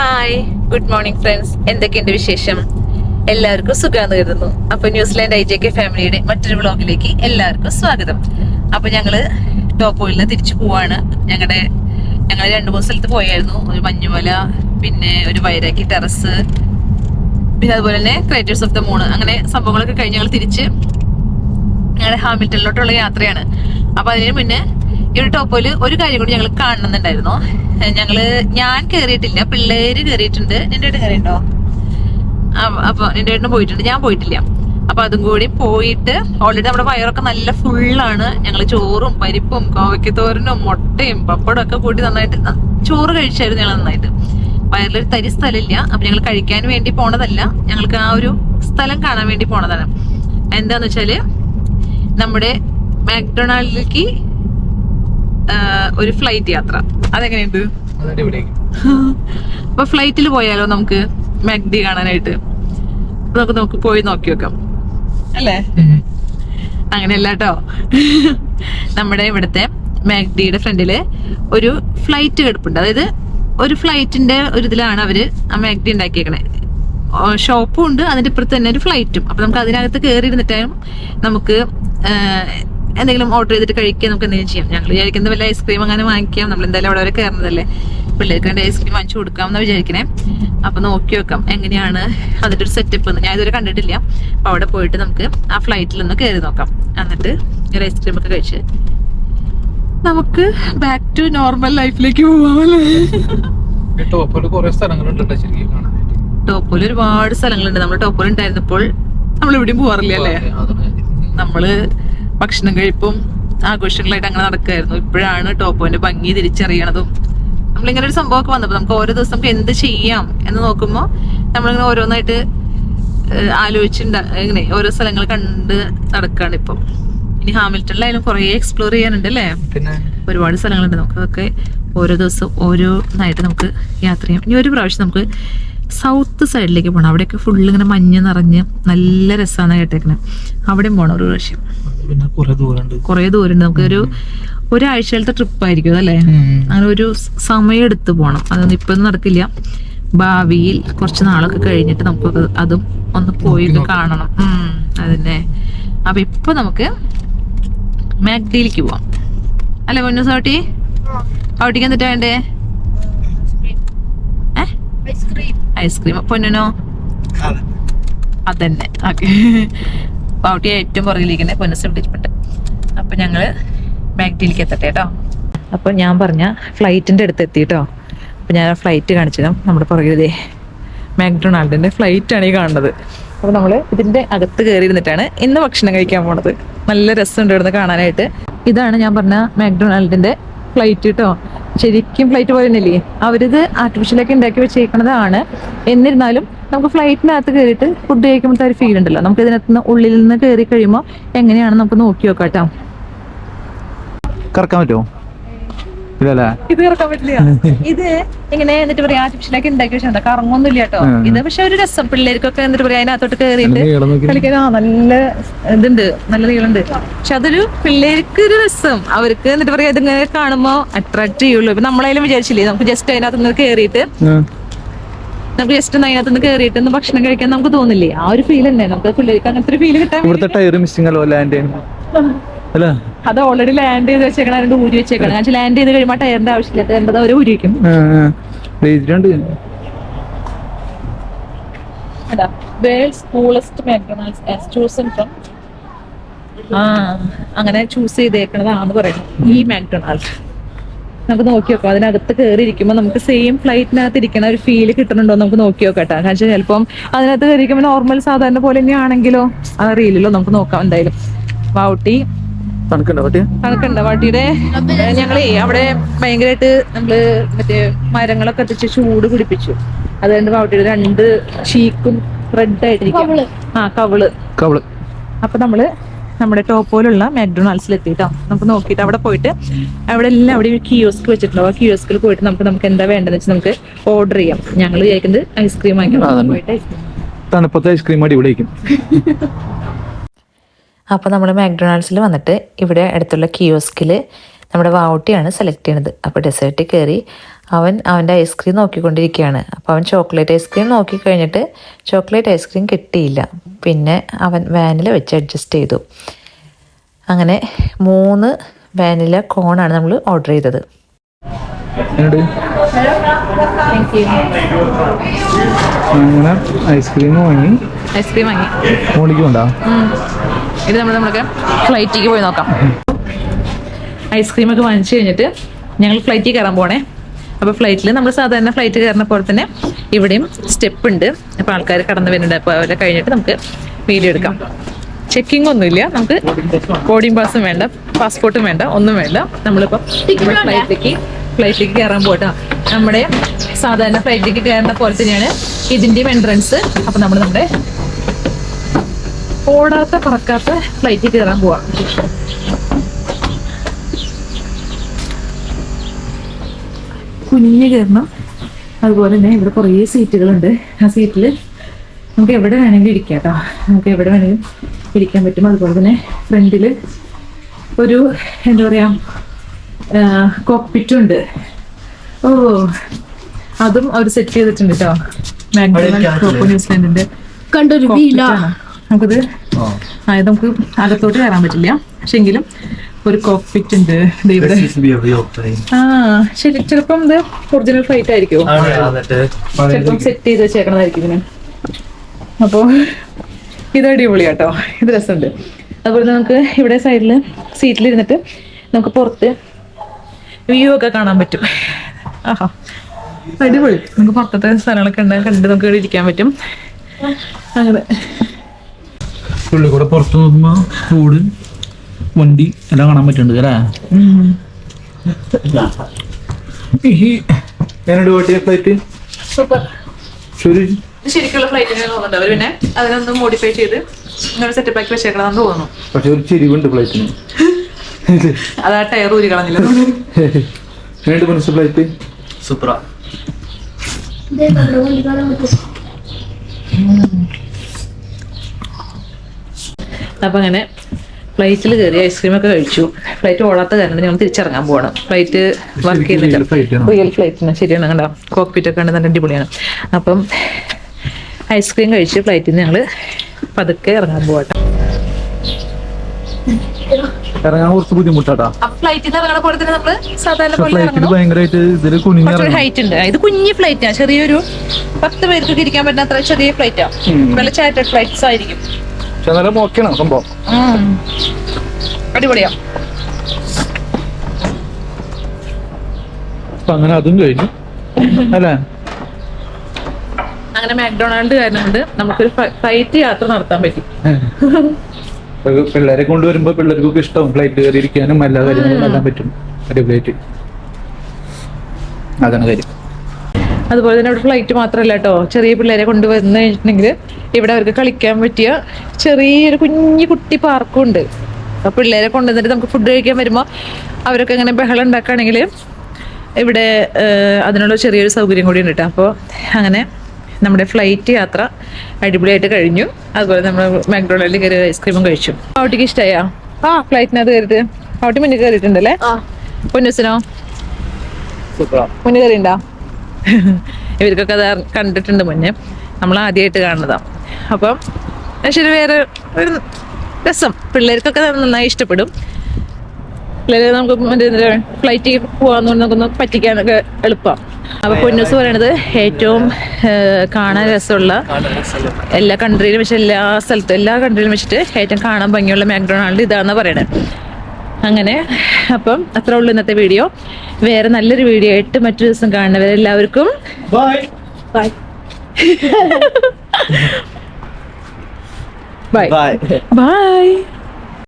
Hi good morning friends എന്തൊക്കെയുണ്ട് വിശേഷം? എല്ലാവർക്കും സുഖാന്ന് കരുതുന്നു. അപ്പൊ ന്യൂസിലാൻഡ് ഐ ജെ കെ ഫാമിലിയുടെ മറ്റൊരു വ്ളോഗിലേക്ക് എല്ലാവർക്കും സ്വാഗതം. അപ്പൊ ഞങ്ങൾ ടോപ്പോയിൽ തിരിച്ചു പോവാണ്. ഞങ്ങളുടെ ഞങ്ങൾ രണ്ടു മൂന്ന് സ്ഥലത്ത് പോയായിരുന്നു. ഒരു മഞ്ഞുമല പിന്നെ ഒരു വൈരാക്കി ടെറസ് പിന്നെ അതുപോലെ തന്നെ ക്രേറ്റേഴ്സ് ഓഫ് ദ മൂൺ അങ്ങനെ സംഭവങ്ങളൊക്കെ കഴിഞ്ഞ് ഞങ്ങൾ തിരിച്ച് ഞങ്ങളുടെ ഹാമിൽട്ടണിലോട്ടുള്ള യാത്രയാണ്. അപ്പൊ അതിന് മുന്നേ ഈ ഒരു ഒരു കാര്യം കൂടി ഞങ്ങൾ കാണുന്നുണ്ടായിരുന്നു. ഞങ്ങൾ ഞാൻ കേറിയിട്ടില്ല പിള്ളേര് കേറിയിട്ടുണ്ട്. നിന്റെ ഏട്ടൻ കയറിയിട്ടോ അപ്പൊ നിന്റെ വീട്ടിന് പോയിട്ടുണ്ട്. ഞാൻ പോയിട്ടില്ല. അപ്പൊ അതും കൂടി പോയിട്ട് ഓൾറെഡി നമ്മുടെ വയറൊക്കെ നല്ല ഫുള്ളാണ് ഞങ്ങൾ ചോറും പരിപ്പും കോവയ്ക്കത്തോരനും മുട്ടയും പപ്പടം ഒക്കെ കൂട്ടി നന്നായിട്ട് ചോറ് കഴിച്ചായിരുന്നു ഞങ്ങൾ നന്നായിട്ട്. വയറിലൊരു തരി സ്ഥലമില്ല. അപ്പൊ ഞങ്ങൾ കഴിക്കാൻ വേണ്ടി പോണതല്ല. ഞങ്ങൾക്ക് ആ ഒരു സ്ഥലം കാണാൻ വേണ്ടി പോണതാണ്. എന്താന്ന് വെച്ചാൽ നമ്മുടെ മാക്ഡൊണാൾഡിലേക്ക് ഒരു ഫ്ലൈറ്റ് യാത്ര. അതെങ്ങനെയുണ്ട്? അപ്പൊ ഫ്ലൈറ്റിൽ പോയാലോ നമുക്ക് മാഗ്ഡി കാണാനായിട്ട്? അതൊക്കെ നമുക്ക് നമുക്ക് പോയി നോക്കി വെക്കാം. അല്ലേ? അങ്ങനെയല്ല കേട്ടോ നമ്മുടെ ഇവിടുത്തെ മാഗ്ഡിയുടെ ഫ്രണ്ടിൽ ഒരു ഫ്ലൈറ്റ് കിടപ്പുണ്ട്. അതായത് ഒരു ഫ്ലൈറ്റിന്റെ ഒരു ഇതിലാണ് അവർ ആ മാഗ്ഡി ഉണ്ടാക്കിയേക്കണേ. ഷോപ്പും ഉണ്ട് അതിന്റെ ഇപ്പുറത്ത് തന്നെ ഒരു ഫ്ലൈറ്റും അപ്പൊ നമുക്ക് അതിനകത്ത് കയറി ഇരുന്നിട്ടായാലും നമുക്ക് എന്തെങ്കിലും ഓർഡർ ചെയ്തിട്ട് കഴിക്കാൻ നമുക്ക് എന്തെങ്കിലും ചെയ്യാം. ഞങ്ങൾ വിചാരിക്കുന്നത് വല്ല ഐസ്ക്രീം അങ്ങനെ വാങ്ങിക്കാം. നമ്മൾ എന്തായാലും അവിടെ വരെ കയറുന്നതല്ലേ? പിള്ളേർക്ക് വേണ്ടി ഐസ്ക്രീം വാങ്ങിച്ചു കൊടുക്കാം എന്ന് വിചാരിക്കണേ. അപ്പൊ നോക്കി വെക്കാം എങ്ങനെയാണ് അതിന്റെ ഒരു സെറ്റപ്പ് എന്ന്. ഞാൻ ഇതുവരെ കണ്ടിട്ടില്ല. അപ്പൊ അവിടെ പോയിട്ട് നമുക്ക് ആ ഫ്ലൈറ്റിൽ ഒന്ന് കയറി നോക്കാം. എന്നിട്ട് ഒരു ഐസ്ക്രീം ഒക്കെ കഴിച്ച് നമുക്ക് ബാക്ക് ടു നോർമൽ ലൈഫിലേക്ക് പോവാമല്ലേ? ടോപ്പിൽ കുറെ സ്ഥലങ്ങളുണ്ട് ടോപ്പോയിൽ ഒരുപാട് സ്ഥലങ്ങളുണ്ട്. നമ്മൾ ടോപ്പോയിൽ ഉണ്ടായിരുന്നപ്പോൾ നമ്മൾ എവിടെയും പോവാറില്ല അല്ലേ? നമ്മൾ ഭക്ഷണം കഴിപ്പും ആഘോഷങ്ങളായിട്ട് അങ്ങനെ നടക്കുമായിരുന്നു ഇപ്പോഴാണ് ടോപ്പോന്റെ ഭംഗി തിരിച്ചറിയണതും. നമ്മളിങ്ങനെ ഒരു സംഭവമൊക്കെ വന്നപ്പോൾ നമുക്ക് ഓരോ ദിവസം നമുക്ക് എന്ത് ചെയ്യാം എന്ന് നോക്കുമ്പോൾ നമ്മളിങ്ങനെ ഓരോന്നായിട്ട് ആലോചിച്ചുണ്ട. ഇങ്ങനെ ഓരോ സ്ഥലങ്ങൾ കണ്ട് നടക്കാണ് ഇപ്പം. ഇനി ഹാമിൽട്ടണിലായാലും കുറേ എക്സ്പ്ലോർ ചെയ്യാനുണ്ട് അല്ലേ? പിന്നെ? ഒരുപാട് സ്ഥലങ്ങളുണ്ട്. നമുക്ക് അതൊക്കെ ഓരോ ദിവസവും ഓരോന്നായിട്ട് നമുക്ക് യാത്ര ചെയ്യാം. ഇനി ഒരു പ്രാവശ്യം നമുക്ക് സൗത്ത് സൈഡിലേക്ക് പോകണം അവിടെയൊക്കെ ഫുള്ള് ഇങ്ങനെ മഞ്ഞ് നിറഞ്ഞ് നല്ല രസമാണ് കേട്ടേക്കണേ. അവിടെയും പോകണം ഒരു പ്രാവശ്യം. പിന്നെ കുറെ ദൂരമുണ്ട് കുറേ ദൂരമുണ്ട് നമുക്കൊരു ഒരാഴ്ചയിലത്തെ ട്രിപ്പ് ആയിരിക്കും അതല്ലേ? അങ്ങനെ ഒരു സമയം എടുത്ത് പോകണം അതൊന്നും ഇപ്പൊന്നും നടക്കില്ല. ഭാവിയിൽ കുറച്ച് നാളൊക്കെ കഴിഞ്ഞിട്ട് നമുക്ക് അതും ഒന്ന് പോയി കാണണം. ഉം, അതന്നെ. അപ്പൊ ഇപ്പൊ നമുക്ക് മാഗ്ഡിയിലേക്ക് പോവാം. അല്ലേ പൊന്നു സോട്ടി അവിടേക്ക് എന്നിട്ടാ വേണ്ടേ? ഏ? ഐസ്ക്രീം. പൊന്നനോ അതന്നെ. ഓക്കെ. പൗട്ടി ഏറ്റവും പുറകിലിരിക്കുന്നത് പൊന്നസ് പിടിച്ചിട്ടുണ്ട് അപ്പൊ ഞങ്ങൾ ബാഗ്ഡിയിലേക്ക് എത്തട്ടെ കേട്ടോ. അപ്പൊ ഞാൻ പറഞ്ഞ ഫ്ലൈറ്റിന്റെ അടുത്ത് എത്തി കേട്ടോ. അപ്പൊ ഞാൻ ഫ്ലൈറ്റ് കാണിച്ചു തരാം. നമ്മുടെ പുറകിലേ മാക്ഡൊണാൾഡിന്റെ ഫ്ലൈറ്റ് ആണ് ഈ കാണുന്നത്. അപ്പൊ നമ്മൾ ഇതിന്റെ അകത്ത് കയറി ഇരുന്നിട്ടാണ് ഇന്ന് ഭക്ഷണം കഴിക്കാൻ പോണത്. നല്ല രസമുണ്ട് ഇവിടുന്ന് കാണാനായിട്ട്. ഇതാണ് ഞാൻ പറഞ്ഞ മാക്ഡൊണാൾഡിന്റെ ഫ്ലൈറ്റ് കേട്ടോ ശരിക്കും ഫ്ലൈറ്റ് പോലെ തന്നെയല്ലേ അവരിത് ആർട്ടിഫിഷ്യലൊക്കെ ഉണ്ടാക്കി വെച്ചേക്കുന്നതാണ് എന്നിരുന്നാലും നമുക്ക് ഫ്ലൈറ്റിനകത്ത് കയറിയിട്ട് ഫുഡ് കഴിക്കുമ്പോഴത്തെ ഒരു ഫീൽ ഉണ്ടല്ലോ. നമുക്ക് ഇതിനകത്ത് നിന്ന് ഉള്ളിൽ നിന്ന് കയറി കഴിയുമ്പോൾ എങ്ങനെയാണ് നമുക്ക് നോക്കി നോക്കാം കേട്ടോ കറക്കാൻ പറ്റുമോ? ഇത് ഇറക്കാൻ പറ്റില്ല. ഇത് ഇങ്ങനെ എന്നിട്ട് പറയാ ആർട്ടിഫിഷ്യലൊക്കെ ഉണ്ടാക്കി വെച്ചാൽ കറങ്ങൊന്നുമില്ല കേട്ടോ. ഇത് പക്ഷെ ഒരു രസം. പിള്ളേർക്കൊക്കെ എന്നിട്ട് പറയാ അതിനകത്തോട്ട് കയറിയിട്ട് കളിക്കാൻ ആ നല്ല ഇതുണ്ട്. നല്ല നീളുണ്ട് പക്ഷെ അതൊരു പിള്ളേർക്ക് ഒരു രസം. അവർക്ക് എന്നിട്ട് പറയാ ഇതിങ്ങനെ കാണുമ്പോ അട്രാക്ട് ചെയ്യുള്ളൂ. ഇപ്പൊ നമ്മളായാലും വിചാരിച്ചില്ലേ നമുക്ക് ജസ്റ്റ് അതിനകത്ത് നിന്ന് കയറിയിട്ട് നമുക്ക് ജസ്റ്റ് ഒന്ന് അതിനകത്ത് നിന്ന് കയറിയിട്ട് ഒന്ന് ഭക്ഷണം കഴിക്കാൻ നമുക്ക് തോന്നില്ലേ? ആ ഒരു ഫീൽ തന്നെ. നമുക്ക് പിള്ളേർക്ക് അങ്ങനത്തെ ഒരു ഫീൽ കിട്ടാൻ ഇവിടുത്തെ ടയർ മിസ്സിംഗ് അല്ലോ ലാൻഡ് അല്ല? അത് ഓൾറെഡി ലാൻഡ് ചെയ്ത് വെച്ചേക്കണം രണ്ട് ഊരി വെച്ചേക്കണം. ഞാൻ ലാൻഡ് ചെയ്ത് കഴിയുമ്പോൾ ടയറിന്റെ ആവശ്യമില്ല. ടയറിന്റെ അവർ ഊരി വെക്കും. ഇതിലുണ്ട് world's coolest McDonald's as chosen from ആ അങ്ങനെ ചൂസ് ചെയ്തേക്കണതാണെന്ന് പറയുന്നത് ഈ മാക്ഡൊണാൾഡ് നമുക്ക് നോക്കി നോക്കാം അതിനകത്ത് കയറി ഇരിക്കുമ്പോൾ നമുക്ക് സെയിം ഫ്ലൈറ്റിനകത്ത് ഇരിക്കുന്ന ഒരു ഫീൽ കിട്ടുന്നുണ്ടോ നമുക്ക് നോക്കി നോക്കട്ടെ കാരണം വെച്ചാൽ ചിലപ്പം അതിനകത്ത് കയറി ഇരിക്കുമ്പോൾ നോർമൽ സാധാരണ പോലെ തന്നെയാണെങ്കിലോ? അതറിയില്ലല്ലോ. നമുക്ക് നോക്കാം എന്തായാലും. വൗട്ടി തണുക്കണ്ടോ വാട്ടിയുടെ? ഞങ്ങളേ അവിടെ ഭയങ്കരമായിട്ട് നമ്മൾ മറ്റേ മരങ്ങളൊക്കെ എത്തിച്ച് ചൂട് പിടിപ്പിച്ചു. അതുകൊണ്ട് വാട്ടിയുടെ രണ്ട് ചീക്കും റെഡ് ആയിട്ടിരിക്കും. ആ കവൾ. കവൾ. അപ്പൊ നമ്മൾ നമ്മുടെ ടോപ്പോലുള്ള മാക്ഡൊണാൾഡ്സിൽ എത്തിയിട്ടോ നമുക്ക് നോക്കിയിട്ട് അവിടെ പോയിട്ട് അവിടെ എല്ലാം അവിടെ ഒരു കിയോസ്ക് വെച്ചിട്ടുണ്ടോ ആ കിയോസ്കിൽ പോയിട്ട് നമുക്ക് നമുക്ക് എന്താ വേണ്ടതെന്ന് വെച്ചാൽ നമുക്ക് ഓർഡർ ചെയ്യാം. ഞങ്ങൾ വിചാരിക്കുന്നത് ഐസ്ക്രീം വാങ്ങിക്കണം പോയിട്ട് ഐസ്ക്രീം തണുപ്പത്തെ ഐസ്ക്രീം അടിപൊളിയായിരിക്കും. അപ്പോൾ നമ്മൾ മാക്ഡൊണാൾഡ്സിൽ വന്നിട്ട് ഇവിടെ അടുത്തുള്ള കിയോസ്കിൽ നമ്മുടെ വാവുട്ടിയാണ് സെലക്ട് ചെയ്യണത്. അപ്പോൾ ഡെസേർട്ടിൽ കയറി അവൻ അവന്റെ ഐസ്ക്രീം നോക്കിക്കൊണ്ടിരിക്കുകയാണ്. അപ്പോൾ അവൻ ചോക്ലേറ്റ് ഐസ്ക്രീം നോക്കി കഴിഞ്ഞിട്ട് ചോക്ലേറ്റ് ഐസ്ക്രീം കിട്ടിയില്ല. പിന്നെ അവൻ വാനില വെച്ച് അഡ്ജസ്റ്റ് ചെയ്തു. അങ്ങനെ മൂന്ന് വാനില കോണാണ് നമ്മൾ ഓർഡർ ചെയ്തത്. അങ്ങനെ ഐസ്ക്രീം വാങ്ങി. ഐസ്ക്രീം വാങ്ങി. ഇത് നമ്മൾ നമ്മളൊക്കെ ഫ്ലൈറ്റിക്ക് പോയി നോക്കാം. ഐസ്ക്രീമൊക്കെ വാങ്ങിച്ചു കഴിഞ്ഞിട്ട് ഞങ്ങൾ ഫ്ലൈറ്റിൽ കയറാൻ പോണേ. അപ്പോൾ ഫ്ലൈറ്റിൽ നമ്മൾ സാധാരണ ഫ്ലൈറ്റ് കയറുന്ന പോലെ തന്നെ ഇവിടെയും സ്റ്റെപ്പ് ഉണ്ട്. അപ്പോൾ ആൾക്കാർ കടന്നു വരുന്നുണ്ട്. അപ്പോൾ അവരെ കഴിഞ്ഞിട്ട് നമുക്ക് വീഡിയോ എടുക്കാം. ചെക്കിംഗ് ഒന്നുമില്ല നമുക്ക് ബോർഡിംഗ് പാസും വേണ്ട. പാസ്പോർട്ടും വേണ്ട. ഒന്നും വേണ്ട. നമ്മളിപ്പോൾ ഫ്ലൈറ്റിലേക്ക് ഫ്ലൈറ്റിലേക്ക് കയറാൻ പോട്ടോ നമ്മുടെ സാധാരണ ഫ്ലൈറ്റിലേക്ക് കയറുന്ന പോലെ തന്നെയാണ് ഇതിന്റെയും എൻട്രൻസ് അപ്പോൾ നമ്മൾ നമ്മുടെ ഓടാത്ത പറക്കാത്ത ഫ്ലൈറ്റിൽ കയറാൻ പോവാം. കുഞ്ഞ് കയറണം. അതുപോലെ തന്നെ ഇവിടെ കുറേ സീറ്റുകളുണ്ട്. ആ സീറ്റിൽ നമുക്ക് എവിടെ വേണമെങ്കിലും ഇരിക്കാം കേട്ടോ നമുക്ക് എവിടെ വേണമെങ്കിലും ഇരിക്കാൻ പറ്റും. അതുപോലെ തന്നെ ഫ്രണ്ടിൽ ഒരു എന്താ പറയുക കോക്പിറ്റുണ്ട് ഓ അതും അവർ സെറ്റ് ചെയ്തിട്ടുണ്ട് കേട്ടോ മാഗ്നോ ന്യൂസിലാൻഡിന്റെ. നമുക്കിത് അതായത് നമുക്ക് അകത്തോട്ട് കയറാൻ പറ്റില്ല. പക്ഷെ എങ്കിലും ഒരു കോക്പിറ്റ് ഉണ്ട്. ഇവിടെ. ആ ശരി. ചിലപ്പം ഇത് ഒറിജിനൽ ഫ്ലൈറ്റ് ആയിരിക്കും ചിലപ്പം സെറ്റ് ചെയ്ത് വെച്ചേക്കണതായിരിക്കും ഇതിന്. അപ്പോ ഇത് അടിപൊളിയാട്ടോ ഇത് രസമുണ്ട്. അതുപോലെ തന്നെ നമുക്ക് ഇവിടെ സൈഡിൽ സീറ്റിലിരുന്നിട്ട് നമുക്ക് പുറത്ത് വ്യൂ ഒക്കെ കാണാൻ പറ്റും. ആഹാ. അടിപൊളി. നമുക്ക് പുറത്തത്തെ സ്ഥലങ്ങളൊക്കെ ഉണ്ട്. കണ്ട് നമുക്ക് ഇവിടെ ഇരിക്കാൻ പറ്റും. അങ്ങനെ. പുള്ളി കൂടെ പുറത്ത് നോക്കുമ്പോ റോഡ് വണ്ടി എല്ലാം കാണാൻ പറ്റുന്നുണ്ട് അല്ലേ? Flight super. ശരി. ഇത് ശരിക്കുള്ള ഫ്ലൈറ്റിനെ തോന്നുന്നുണ്ട്. അവർ പിന്നെ അതിനൊന്ന് മോഡിഫൈ ചെയ്ത് ഇങ്ങനെ സെറ്റപ്പ് ആക്കി വെച്ചേക്കണമെന്ന് തോന്നുന്നു. പക്ഷെ ഒരു ചെരിവുണ്ട് ഫ്ലൈറ്റിന് അത് ടയർ ഊരി കളഞ്ഞില്ല. രണ്ട് മനസ്സ് ഫ്ലൈറ്റ് Supra. അപ്പൊ അങ്ങനെ ഫ്ലൈറ്റിൽ കയറി ഐസ്ക്രീം ഒക്കെ കഴിച്ചു. ഫ്ലൈറ്റ് ഓടാത്ത കാരണം ഞങ്ങൾ തിരിച്ചിറങ്ങാൻ പോകണം ഫ്ലൈറ്റ് വർക്ക് ചെയ്യുന്നില്ല? റിയൽ ഫ്ലൈറ്റിന് ശരിയാണ് കണ്ടോ? കോക്പിറ്റ് ഒക്കെ ഉണ്ട് നല്ല അടിപൊളിയാണ്. അപ്പം ഐസ്ക്രീം കഴിച്ച് ഫ്ലൈറ്റിൽ നിന്ന് ഞങ്ങൾ പതുക്കെ ഇറങ്ങാൻ പോകട്ടെ ഇറങ്ങാൻ കുറച്ച് ബുദ്ധിമുട്ടാട്ടാ. ഫ്ലൈറ്റിൽ ഇറങ്ങണ പോലെ തന്നെ നമ്മൾ സാധാരണ ഫ്ലൈറ്റിൽ ഭയങ്കരമായിട്ട് കുനിഞ്ഞ് കുറച്ചൊരു ഹൈറ്റ് ഉണ്ട്. ഇത് കുഞ്ഞു ഫ്ലൈറ്റാ ചെറിയൊരു പത്ത് പേർക്കൊക്കെ ഇരിക്കാൻ പറ്റുന്ന അത്ര ചെറിയ ഫ്ലൈറ്റാ. നല്ല ചാറ്റഡ് ഫ്ലൈറ്റ്സ് ആയിരിക്കും. പക്ഷെ നല്ല നോക്കണം സംഭവം. അടിപൊളിയാ. അങ്ങനെ അതും കഴിഞ്ഞു. അല്ലേ? അങ്ങനെ മാക്ഡൊണാൾഡ് കാരണം കൊണ്ട് നമുക്കൊരു ഫ്ലൈറ്റ് യാത്ര നടത്താൻ പറ്റി. പിള്ളേരെ കൊണ്ടുവരുമ്പോ പിള്ളേർക്കൊക്കെ ഇഷ്ടവും ഫ്ലൈറ്റ് കയറി ഇരിക്കാനും എല്ലാ കാര്യങ്ങളും എല്ലാം പറ്റും. അടിപൊളിയായിട്ട്. അതാണ് കാര്യം. അതുപോലെ തന്നെ ഇവിടെ ഫ്ലൈറ്റ് മാത്രമല്ല കേട്ടോ ചെറിയ പിള്ളേരെ കൊണ്ടുവന്നു കഴിഞ്ഞിട്ടുണ്ടെങ്കിൽ ഇവിടെ അവർക്ക് കളിക്കാൻ പറ്റിയ ചെറിയൊരു കുഞ്ഞു കുട്ടി പാർക്കും ഉണ്ട്. അപ്പോൾ പിള്ളേരെ കൊണ്ടുവന്നിട്ട് നമുക്ക് ഫുഡ് കഴിക്കാൻ വരുമ്പോൾ അവരൊക്കെ ഇങ്ങനെ ബഹളം ഉണ്ടാക്കുകയാണെങ്കിൽ ഇവിടെ അതിനുള്ള ചെറിയൊരു സൗകര്യം കൂടി ഉണ്ട് കേട്ടോ അപ്പോൾ അങ്ങനെ നമ്മുടെ ഫ്ലൈറ്റ് യാത്ര അടിപൊളിയായിട്ട് കഴിഞ്ഞു. അതുപോലെ നമ്മൾ മാക്ഡൊണാൾഡിൽ കയറി ഐസ്ക്രീമും കഴിച്ചു. ഔട്ടിക്ക് ഇഷ്ടമായോ ആ. ഫ്ലൈറ്റിനകത്ത് കയറിയിട്ട്. ഔട്ടി മുന്നിൽ കയറിയിട്ടുണ്ടല്ലേ? പൊന്നൂസിനോ? മുന്നിൽ കയറിയുണ്ടോ ഇവർക്കൊക്കെ അത് കണ്ടിട്ടുണ്ട് മുന്നേ. നമ്മൾ ആദ്യമായിട്ട് കാണുന്നതാണ് അപ്പം ശരി വേറെ ഒരു രസം. പിള്ളേർക്കൊക്കെ നന്നായി ഇഷ്ടപ്പെടും. പിള്ളേർ നമുക്ക് ഫ്ലൈറ്റിൽ പോകാന്ന് നമുക്കൊന്ന് പറ്റിക്കാനൊക്കെ എളുപ്പം. അപ്പൊ പൊന്നൂസ് പറയണത് ഏറ്റവും കാണാൻ രസമുള്ള എല്ലാ കൺട്രിയിലും വെച്ച് എല്ലാ സ്ഥലത്തും എല്ലാ കൺട്രിയിലും വെച്ചിട്ട് ഏറ്റവും കാണാൻ ഭംഗിയുള്ള മാക്ഡൊണാൾഡ് ഇതാണെന്ന് പറയണേ. അങ്ങനെ. അപ്പം അത്ര ഉള്ളു ഇന്നത്തെ വീഡിയോ. വേറെ നല്ലൊരു വീഡിയോ ആയിട്ട് മറ്റൊരു ദിവസം കാണുന്നവരെല്ലാവർക്കും ബൈ ബൈ ബൈ